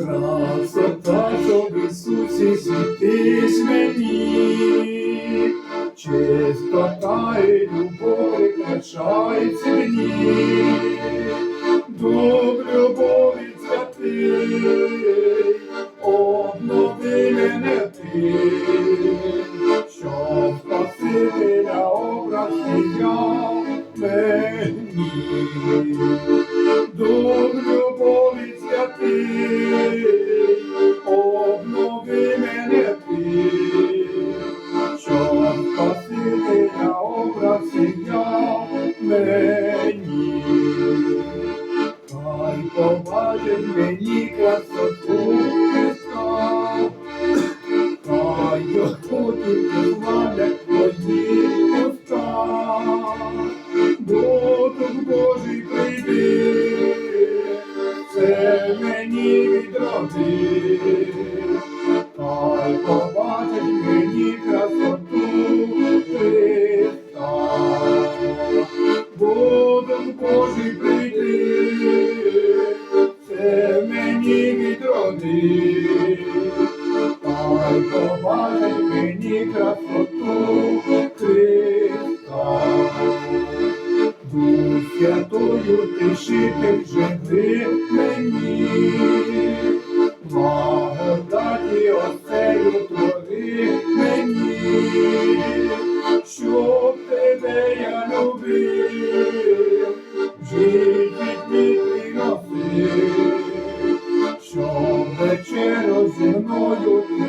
Красота, що в Ісусі світиш мені, чистота і любов прикрашають мені, дух любові святий, обнови мене ти, щоб Спасителя образ сіяв мені. Мене ти, щоб Спасителя образ сіяв мені. Хай побачить мені красоту Христа, хай його тільки славлять твої уста. Дух Божий прийди, це мені відроди, хай побачить мені красоту Христа. Дух Божий прийди, це мені відроди, хай побачить мені красоту Христа. Дух святою тишити живи мені, Zenoio